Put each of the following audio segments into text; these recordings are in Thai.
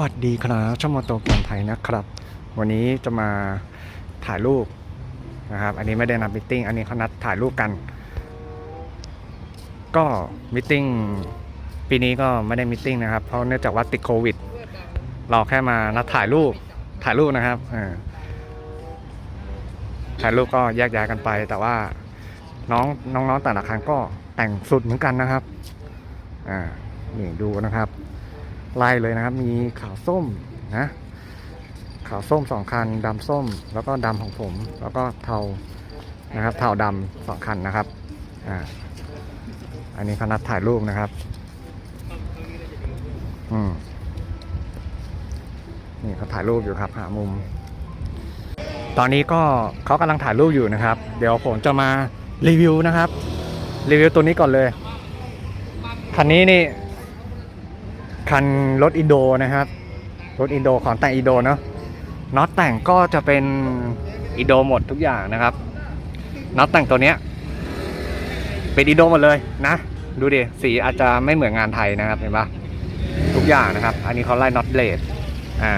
วัสดีครับช่องมอโตเกียนไทยนะครับ วันนี้จะมาถ่ายรูปนะครับ อันนี้ไม่ได้นัดมิทติ้งอันนี้เขานัดถ่ายรูปกัน ก็มิทติ้งปีนี้ก็ไม่ได้มิทติ้งนะครับ เพราะเนื่องจากว่าติดโควิด เราแค่มานัดถ่ายรูปถ่ายรูปนะครับถ่ายรูปก็แยกย้ายกันไป แต่ว่าน้องน้องๆแต่ละครั้งก็แต่งสุดเหมือนกันนะครับอ่านี่ดูนะครับ ไล่เลยนะครับ มีขาวส้มนะขาวส้มสองคันดำส้ม แล้วก็ดำของผม แล้วก็เทานะครับ เทาดำสองคันนะครับอ่าอันนี้เขานัดถ่ายรูปนะครับอืมนี่เขาถ่ายรูปอยู่ครับหามุม ตอนนี้ก็เขากำลังถ่ายรูปอยู่นะครับ เดี๋ยวผมจะมารีวิวนะครับ รีวิวตัวนี้ก่อนเลย คันนี้นี่ คันรถอินโดนะครับ รถอินโดของแต่งอินโดเนาะน็อตแต่งก็จะเป็นอินโดหมดทุกอย่างนะครับน็อตแต่งตัวเนี้ยเป็นอินโดหมดเลยนะ ดูดิสีอาจจะไม่เหมือนงานไทยนะครับเห็นปะทุกอย่างนะครับ อันนี้เขาไล่น็อตเบลดอ่า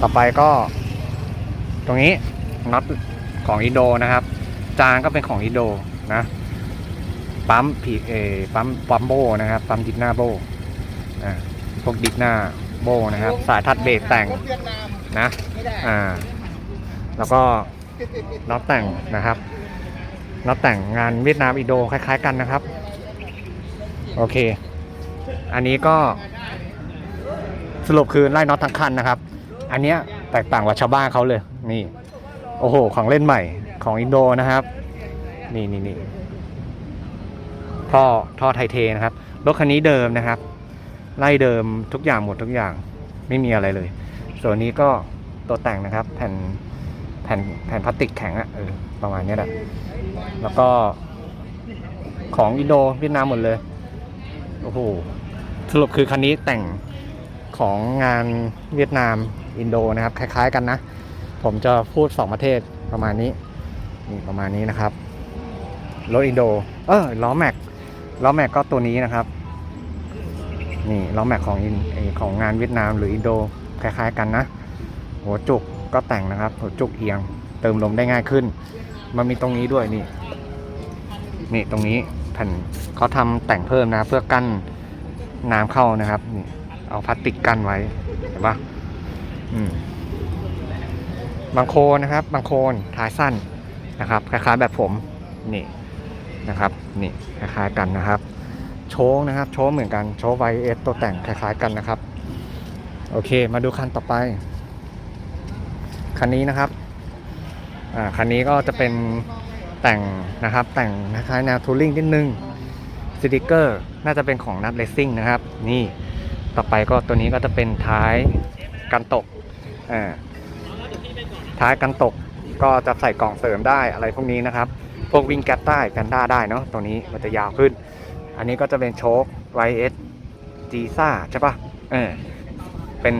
ต่อไปก็ ตรงนี้น็อตของอินโดนะครับ จานก็เป็นของอินโดนะปั๊มพีเอปั๊มปั๊มโบนะครับปั๊มดิกหน้าโบ พวกดิกหน้าโบนะครับ สายทัดเบรกแต่งรถเวียดนามนะไม่ได้อ่าแล้วก็น็อตแต่งนะครับน็อตแต่งงานเวียดนามอินโดคล้ายๆกันนะครับ โอเค อันนี้ก็สรุปคือไล่น็อตทั้งคันนะครับ อันเนี้ยแตกต่างกว่าชาวบ้านเขาเลยนี่ โอ้โห ของเล่นใหม่ของอินโดนะครับ นี่นี่นี่ท่อท่อไทเทนะครับรถคันนี้เดิมนะครับ ไล่เดิมทุกอย่างหมดทุกอย่างไม่มีอะไรเลย ส่วนนี้ก็ตัวแต่งนะครับ แผ่นแผ่นแผ่นพลาสติกแข็งอะเออประมาณนี้แหละแล้วก็ของอินโดเวียดนามหมดเลยโอ้โหสรุปคือคันนี้แต่งของงานเวียดนามอินโดนะครับ คล้าย ๆ กันนะ ผมจะพูดสองประเทศประมาณนี้นี่ประมาณนี้นะครับรถอินโด เออล้อแม็กล้อแม็กก็ตัวนี้นะครับ นี่ล้อแม็กของอินของงานเวียดนามหรืออินโดคล้ายๆกันนะ หัวจุกก็แต่งนะครับ หัวจุกเอียง เติมลมได้ง่ายขึ้น มันมีตรงนี้ด้วยนี่ นี่ตรงนี้แผ่นเขาทำแต่งเพิ่มนะเพื่อกั้นน้ำเข้านะครับนี่เอาพลาสติกกั้นไว้เห็นปะบางโคนนะครับ บางโคนท้ายสั้นนะครับ คล้ายๆแบบผมนี่นะครับ นี่คล้ายๆกันนะครับ โชว์นะครับ โชว์เหมือนกัน โชว์ไวเอสตัวแต่งคล้ายๆกันนะครับ โอเค มาดูคันต่อไป คันนี้นะครับอ่าคันนี้ก็จะเป็นแต่งนะครับ แต่งคล้ายๆแนวทัวริงนิดนึงสติกเกอร์น่าจะเป็นของนัดเลสซิ่งนะครับ นี่ต่อไปก็ตัวนี้ก็จะเป็นท้ายกันตกอ่าท้ายกันตกก็จะใส่กล่องเสริมได้อะไรพวกนี้นะครับ พวกวิ่งแก๊ปได้กันด้าได้เนาะตัวนี้มันจะยาวขึ้น อันนี้ก็จะเป็นโชค YS g ซ่าใช่ปะเออเป็น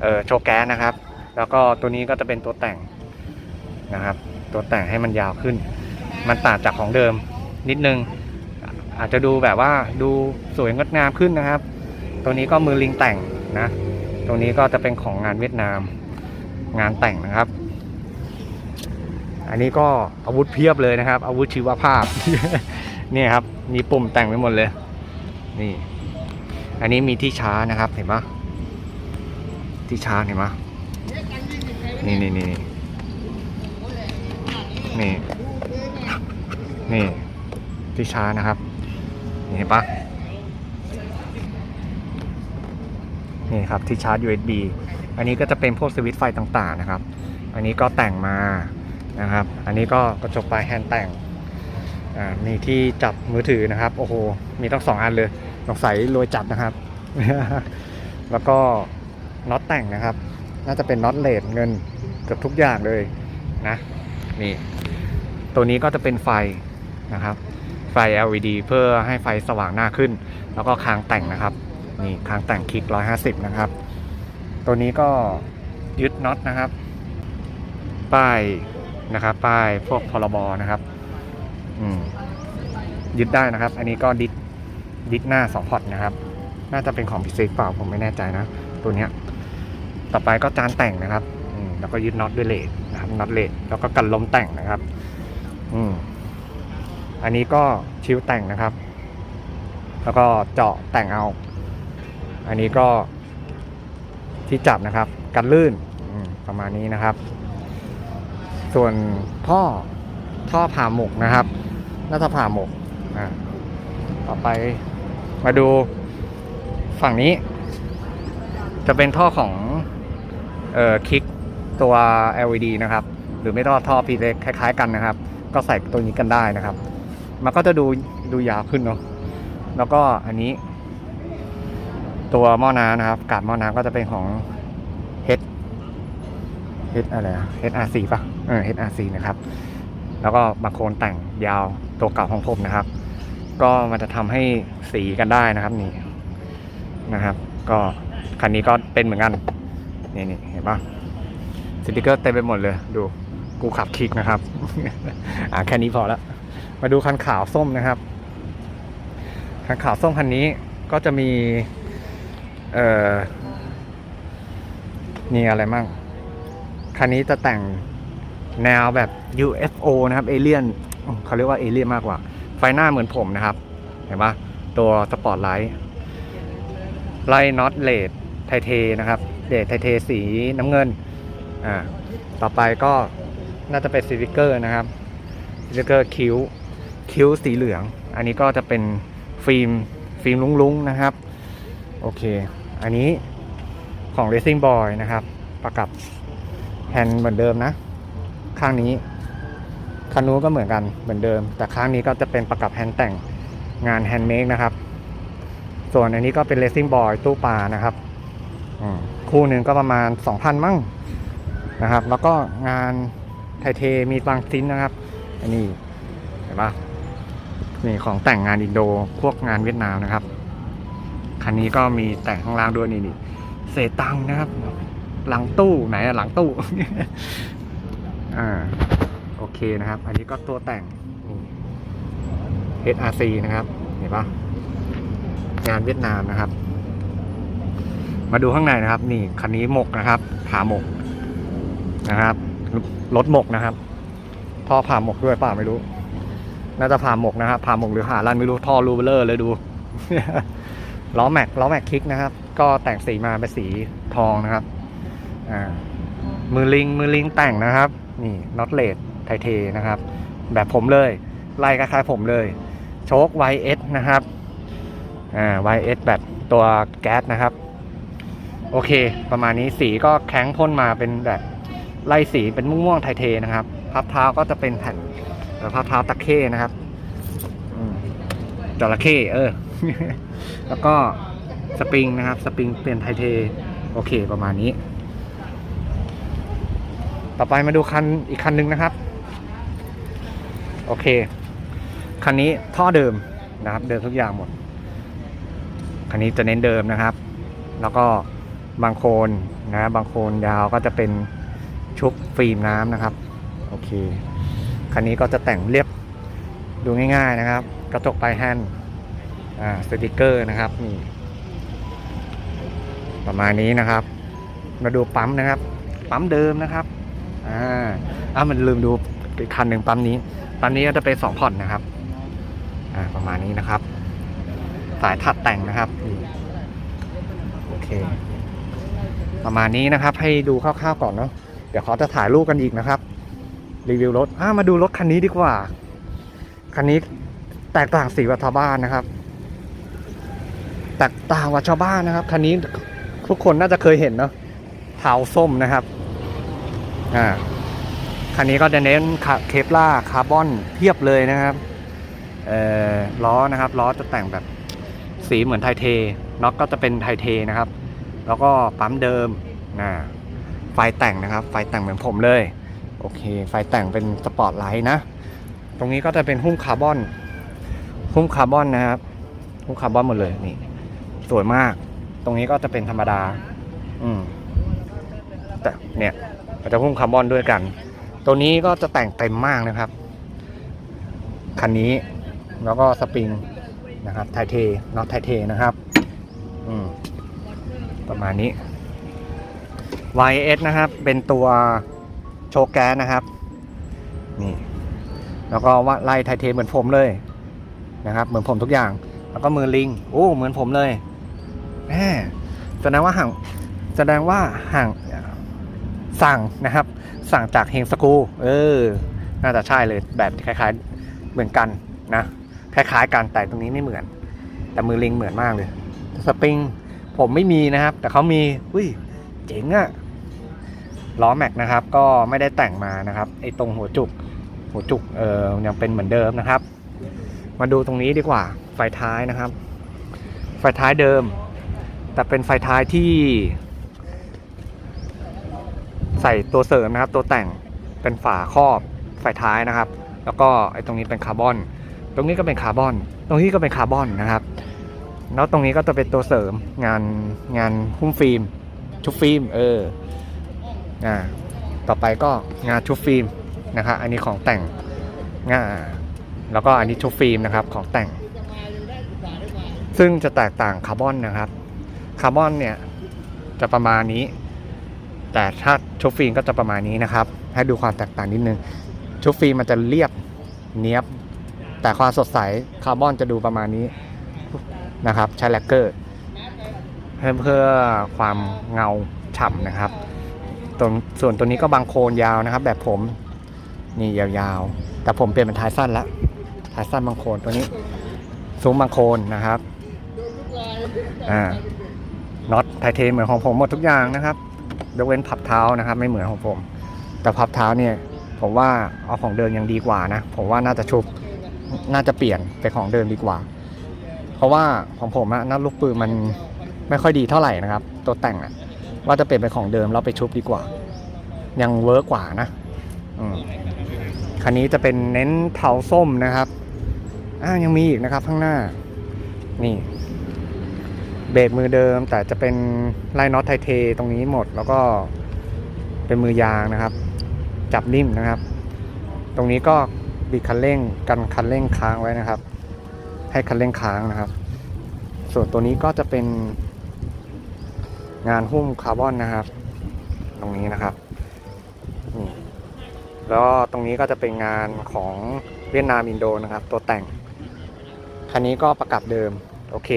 เออโชคแก๊สนะครับ แล้วก็ตัวนี้ก็จะเป็นตัวแต่งนะครับ ตัวแต่งให้มันยาวขึ้น มันต่างจากของเดิมนิดนึง อาจจะดูแบบว่าดูสวยงดงามขึ้นนะครับ ตัวนี้ก็มือลิงแต่งนะตรงนี้ก็จะเป็นของงานเวียดนาม งานแต่งนะครับ อันนี้ก็อาวุธเพียบเลยนะครับ อาวุธชีวภาพ นี่ครับ มีปุ่มแต่งไว้หมดเลย นี่ อันนี้มีที่ชาร์จนะครับ เห็นปะที่ชาร์จเห็นปะนี่นี่นี่นี่นี่ นี่ ที่ชาร์จนะครับ เห็นปะนี่ครับที่ชาร์จ USB อันนี้ก็จะเป็นพวกสวิตช์ไฟต่างๆนะครับ อันนี้ก็แต่งมานะครับ อันนี้ก็กระจกปลายแฮนด์แต่ง อ่ามีที่จับมือถือนะครับ โอ้โห มีต้องสองอันเลยสงสัยรวยจัดนะครับ แล้วก็น็อตแต่งนะครับ น่าจะเป็นน็อตเลดเงินเกือบทุกอย่างเลยนะนี่ตัวนี้ก็จะเป็นไฟนะครับไฟ LED เพื่อให้ไฟสว่างหน้าขึ้น แล้วก็คางแต่งนะครับ นี่คางแต่งคลิก 150 นะครับ ตัวนี้ก็ยึดน็อตนะครับ ป้ายนะครับ ป้ายพวกพรบนะครับ ยึดได้นะครับ อันนี้ก็ดิสดิสหน้าสองพอตนะครับ น่าจะเป็นของพิเศษเปล่าผมไม่แน่ใจนะ ตัวเนี้ย ต่อไปก็จานแต่งนะครับอืแล้วก็ยึดน็อตด้วยเลดนะครับน็อตเลดแล้วก็กันลมแต่งนะครับ อืมอันนี้ก็ชิวแต่งนะครับ แล้วก็เจาะแต่งเอา อันนี้ก็ที่จับนะครับ กันลื่นประมาณนี้นะครับ ส่วนท่อท่อผ่าหมกนะครับ น่าจะผ่าหมกอ่าต่อไปมาดูฝั่งนี้ จะเป็นท่อของเอ่อคลิกตัว LED นะครับ หรือไม่ก็ท่อพีเล็กคล้ายๆกันนะครับ ก็ใส่ตัวนี้กันได้นะครับ มันก็จะดูดูยาวขึ้นเนาะแล้วก็อันนี้ ตัวหม้อน้ำนะครับ กาดหม้อน้ำก็จะเป็นของ H H อะไรอะ HRC ป่ะเออ HRC นะครับ แล้วก็บางโคนแต่งยาว ตัวเก่าของผมนะครับ ก็มันจะทำให้สีกันได้นะครับนี่นะครับ ก็คันนี้ก็เป็นเหมือนกันนี่นี่เห็นปะสติกเกอร์เต็มไปหมดเลยดูกูขับคลิกนะครับ อ่าแค่นี้พอแล้วมาดูคันขาวส้มนะครับ คันขาวส้มคันนี้ก็จะมีเอ่อมีอะไรมั่งคันนี้จะแต่งแนวแบบ UFO นะครับเอเลี่ยน เขาเรียกว่าเอเลี่ยนมากกว่า ไฟหน้าเหมือนผมนะครับ เห็นปะตัวสปอตไลท์ไล่น็อตเลดไทเทนะครับเลดไทเทสีน้ำเงินอ่าต่อไปก็น่าจะเป็นสติกเกอร์นะครับสติกเกอร์คิ้วคิ้วสีเหลือง อันนี้ก็จะเป็นฟิล์มฟิล์มลุ้งๆนะครับ โอเค อันนี้ของ Racing Boy นะครับ ประกับแฮนด์เหมือนเดิมนะ ข้างนี้ คันนู้นก็เหมือนกันเหมือนเดิม แต่ข้งนี้ก็จะเป็นประกับแฮนด์แต่งงานแฮนด์เมดนะครับ ส่วนอันนี้ก็เป็น Racing Boy ตู้ปลานะครับคู่หนึ่งก็ประมาณ 2,000 มั่งนะครับ แล้วก็งานไทเทมีบางชิ้นนะครับ อันนี้เห็นปะนี่ของแต่งงานอินโดพวกงานเวียดนามนะครับคันนี้ก็มีแต่งข้างล่างด้วยนี่นี่เศษตังนะครับ หลังตู้ไหนอะหลังตู้ อ่า เคนะครับ อันนี้ก็ตัวแต่ง HRC นะครับ เห็นปะงานเวียดนามนะครับ มาดูข้างในนะครับ นี่คันนี้หมกนะครับ ผ่าหมกนะครับ รถหมกนะครับ ท่อผ่าหมกด้วยเปล่าไม่รู้ น่าจะผ่าหมกนะครับผ่าหมกหรือหาลันไม่รู้ท่อรูเบลเลอร์เลยดู ล้อแม็กล้อแม็กคลิกนะครับ ก็แต่งสีมาเป็นสีทองนะครับ อ่า มือลิง มือลิงแต่งนะครับ นี่น็อตเลด ไทเทนะครับ แบบผมเลย ไล่คล้ายๆผมเลย โชค YS นะครับอ่า YS แบบตัวแก๊สนะครับ โอเค ประมาณนี้สีก็แข็งพ่นมาเป็นแบบไล่สีเป็นม่วงๆไทเทนะครับพับเท้าก็จะเป็นแผ่นพับเท้าตะเข้นะครับจระเข้เออ แล้วก็สปริงนะครับ สปริงเป็นไทเท โอเคประมาณนี้ ต่อไปมาดูคันอีกคันหนึ่งนะครับ โอเค คันนี้ท่อเดิมนะครับ เดิมทุกอย่างหมด คันนี้จะเน้นเดิมนะครับ แล้วก็บางโคนนะบางโคนยาวก็จะเป็นชุบฟิล์มน้ำนะครับ โอเค คันนี้ก็จะแต่งเรียบดูง่ายๆนะครับ กระจกปลายแฮนด์อ่าสติกเกอร์นะครับนี่ประมาณนี้นะครับ มาดูปั๊มนะครับ ปั๊มเดิมนะครับอ่าอ่ามันลืมดูอีกคันหนึ่งปั๊มนี้ ปั๊มนี้ก็จะเป็นสองผ่อนนะครับอ่าประมาณนี้นะครับ สายถัดแต่งนะครับโอเค ประมาณนี้นะครับ ให้ดูคร่าวๆก่อนเนาะเดี๋ยวเขาจะถ่ายรูปกันอีกนะครับ รีวิวรถอ่ามาดูรถคันนี้ดีกว่า คันนี้แตกต่างสีกว่าชาวบ้านนะครับ แตกต่างกว่าชาวบ้านนะครับ คันนี้ทุกคนน่าจะเคยเห็นเนาะเทาส้มนะครับ อ่า คันนี้ก็จะเน้นเคปล่าคาร์บอนเทียบเลยนะครับเอ่อล้อนะครับล้อจะแต่งแบบสีเหมือนไทเทน็อตก็จะเป็นไทเทนะครับ แล้วก็ปั๊มเดิมนะไฟแต่งนะครับ ไฟแต่งเหมือนผมเลย โอเค ไฟแต่งเป็นสปอตไลท์นะ ตรงนี้ก็จะเป็นหุ้มคาร์บอน หุ้มคาร์บอนนะครับ หุ้มคาร์บอนหมดเลยนี่ สวยมาก ตรงนี้ก็จะเป็นธรรมดา อืมแต่เนี่ยจะหุ้มคาร์บอนด้วยกัน ตัวนี้ก็จะแต่งเต็มมากนะครับ คันนี้แล้วก็สปริงนะครับไทเทน็อตไทเทนะครับประมาณนี้ YS นะครับ เป็นตัวโชว์แก๊สนะครับ นี่ แล้วก็ว่าไล่ไทเทเหมือนผมเลยนะครับ เหมือนผมทุกอย่าง แล้วก็มือลิงโอ้เหมือนผมเลยแหมแสดงว่าห่างแสดงว่าห่างสั่งนะครับ สั่งจากเฮงสกูเออ น่าจะใช่เลยแบบคล้ายๆเหมือนกันนะคล้ายๆกันแต่ตรงนี้ไม่เหมือน แต่มือลิงเหมือนมากเลยสปริงผมไม่มีนะครับ แต่เขามีอุ้ยเจ๋งอะล้อแม็กนะครับ ก็ไม่ได้แต่งมานะครับไอ้ตรงหัวจุก หัวจุกเออยังเป็นเหมือนเดิมนะครับ มาดูตรงนี้ดีกว่าไฟท้ายนะครับ ไฟท้ายเดิม แต่เป็นไฟท้ายที่ ใส่ตัวเสริมนะครับ ตัวแต่งเป็นฝาครอบไฟท้ายนะครับ แล้วก็ไอ้ตรงนี้เป็นคาร์บอน ตรงนี้ก็เป็นคาร์บอน ตรงนี้ก็เป็นคาร์บอนนะครับ แล้วตรงนี้ก็จะเป็นตัวเสริมงานงานหุ้มฟิล์ม ชุบฟิล์มเอออ่าต่อไปก็งานชุบฟิล์มนะครับอันนี้ของแต่งงาแล้วก็อันนี้ชุบฟิล์มนะครับของแต่ง ซึ่งจะแตกต่างคาร์บอนนะครับ คาร์บอนเนี่ยจะประมาณนี้ แต่ถ้าชุบฟิล์มก็จะประมาณนี้นะครับ ให้ดูความแตกต่างนิดนึง ชุบฟิล์มมันจะเรียบเนียบ แต่ความสดใสคาร์บอนจะดูประมาณนี้นะครับใช้แลกเกอร์เพื่อเพื่อความเงาฉ่ำนะครับตรงส่วนตัวนี้ก็บางโคนยาวนะครับ แบบผมนี่ยาวๆ แต่ผมเปลี่ยนเป็นท้ายสั้นแล้วท้ายสั้นบางโคนตัวนี้ซุ้มบางโคนนะครับอ่าน็อตไทเทเหมือนของผมหมดทุกอย่างนะครับ ยกเว้นพับเท้านะครับ ไม่เหมือนของผม แต่พับเท้าเนี่ยผมว่าเอาของเดิมยังดีกว่านะ ผมว่าน่าจะชุบน่าจะเปลี่ยนเป็นของเดิมดีกว่า เพราะว่าของผมอะน้าลูกปืนมันไม่ค่อยดีเท่าไหร่นะครับ ตัวแต่งอะว่าจะเปลี่ยนเป็นของเดิมแล้วไปชุบดีกว่า ยังเวิร์กกว่านะอืมคันนี้จะเป็นเน้นเทาส้มนะครับอ่ายังมีอีกนะครับข้างหน้า นี่ เบรกมือเดิมแต่จะเป็นไล่น็อตไทเทตรงนี้หมด แล้วก็เป็นมือยางนะครับ จับนิ่มนะครับ ตรงนี้ก็บิดคันเร่งกันคันเร่งค้างไว้นะครับ ให้คันเร่งค้างนะครับ ส่วนตัวนี้ก็จะเป็นงานหุ้มคาร์บอนนะครับ ตรงนี้นะครับนี่แล้วตรงนี้ก็จะเป็นงานของเวียดนามอินโดนะครับ ตัวแต่งคันนี้ก็ประกับเดิม โอเค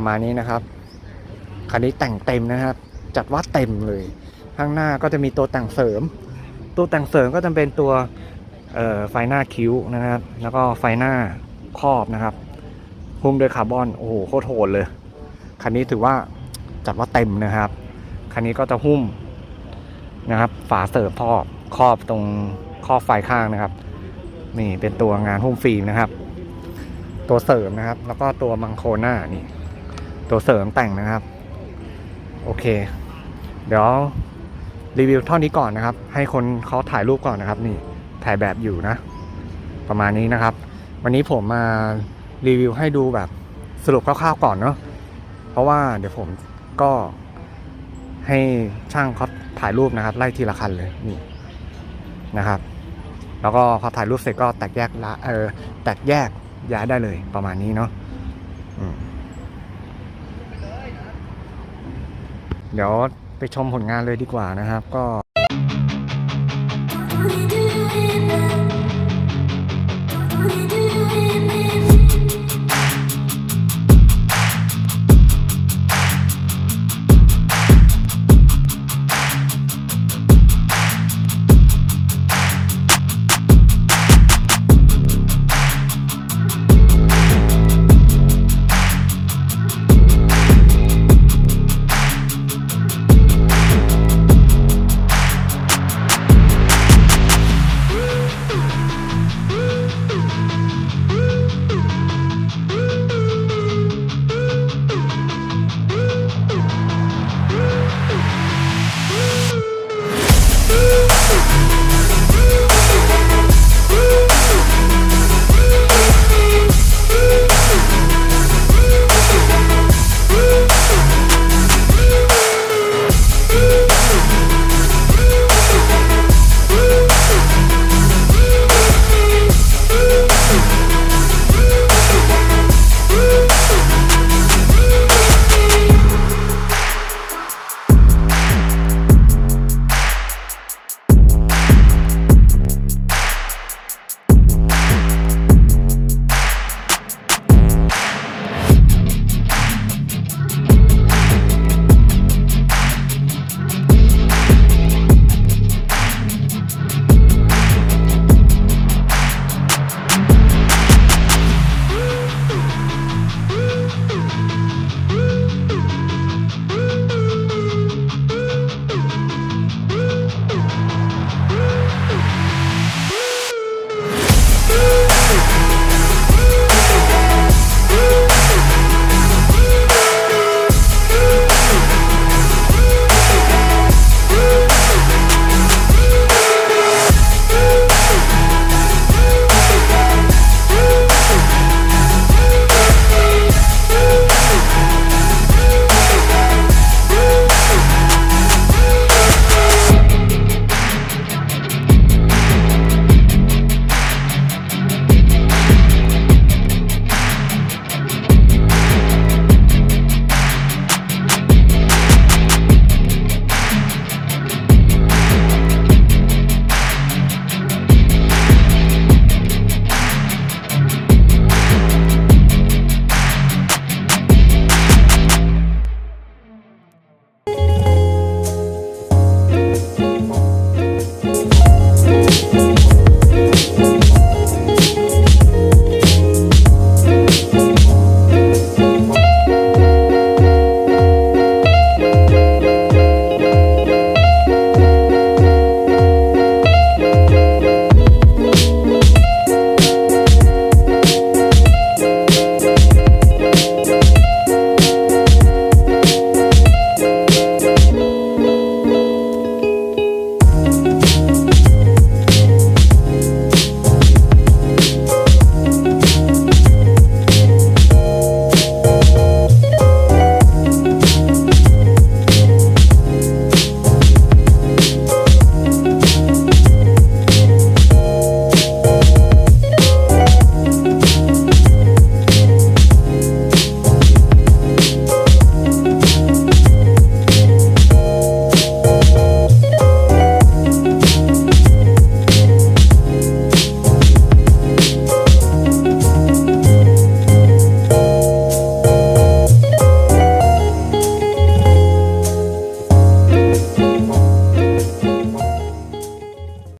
ประมาณนี้นะครับ คันนี้แต่งเต็มนะครับ จัดว่าเต็มเลย ข้างหน้าก็จะมีตัวแต่งเสริม ตัวแต่งเสริมก็จะเป็นตัวไฟหน้าคิ้วนะครับ แล้วก็ไฟหน้าครอบนะครับหุ้มด้วยคาร์บอน โอ้โห โคตรโหดเลย คันนี้ถือว่าจัดว่าเต็มนะครับ คันนี้ก็จะหุ้มนะครับ ฝาเสริมท่อครอบตรงครอบไฟข้างนะครับ นี่เป็นตัวงานหุ้มฟิล์มนะครับ ตัวเสริมนะครับ แล้วก็ตัวมังโคน่านี่ ตัวเสริมแต่งนะครับ โอเค เดี๋ยวรีวิวเท่านี้ก่อนนะครับ ให้คนเขาถ่ายรูปก่อนนะครับ นี่ถ่ายแบบอยู่นะ ประมาณนี้นะครับ วันนี้ผมมารีวิวให้ดูแบบสรุปคร่าวๆก่อนเนาะเพราะว่าเดี๋ยวผมก็ให้ช่างเขาถ่ายรูปนะครับ ไล่ทีละคันเลยนี่นะครับ แล้วก็พอถ่ายรูปเสร็จก็แตกแยกละเออแตกแยกย้ายได้เลยประมาณนี้เนาะอืม เดี๋ยวไปชมผลงานเลยดีกว่านะครับ ก็